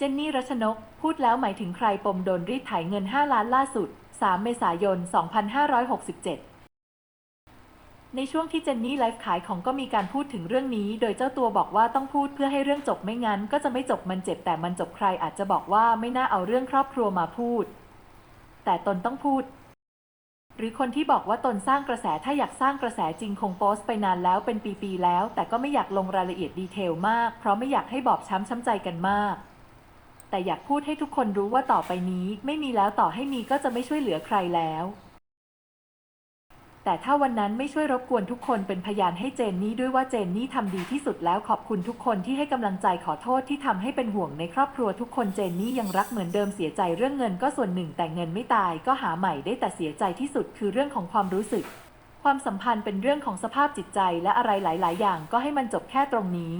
เจนนี่รัชนก พูดแล้วหมายถึงใครปมโดนรีดไถเงิน 5 ล้านล่าสุด 3 เมษายน 2567 ในช่วงที่เจนนี่ไลฟ์ขายของก็มีการพูดถึงเรื่องนี้ โดยเจ้าตัวบอกว่าต้องพูดเพื่อให้เรื่องจบไม่งั้น ก็จะไม่จบมันเจ็บแต่มันจบใครอาจจะบอกว่าไม่น่าเอาเรื่องครอบครัวมาพูด แต่ตนต้องพูด หรือคนที่บอกว่าตนสร้างกระแสถ้าอยากสร้างกระแสจริงคงโพสต์ไปนานแล้วเป็นปีๆแล้ว แต่ก็ไม่อยากลงรายละเอียดดีเทลมาก เพราะไม่อยากให้บอบช้ำช้ำใจกันมาก แต่อยากพูดให้ทุกคนรู้ว่าต่อไปนี้ไม่มีแล้วต่อให้มีก็จะไม่ช่วยเหลือใครแล้ว แต่ถ้าวันนั้นไม่ช่วยรบกวนทุกคนเป็นพยานให้เจนนี่ด้วยว่าเจนนี่ทำดีที่สุดแล้วขอบคุณทุกคนที่ให้กำลังใจขอโทษที่ทำให้เป็นห่วงในครอบครัวทุกคนเจนนี่ยังรักเหมือนเดิมเสียใจเรื่องเงินก็ส่วนหนึ่งแต่เงินไม่ตายก็หาใหม่ได้แต่เสียใจที่สุดคือเรื่องของความรู้สึก ความสัมพันธ์เป็นเรื่องของสภาพจิตใจและอะไรหลาย ๆ อย่างก็ให้มันจบแค่ตรงนี้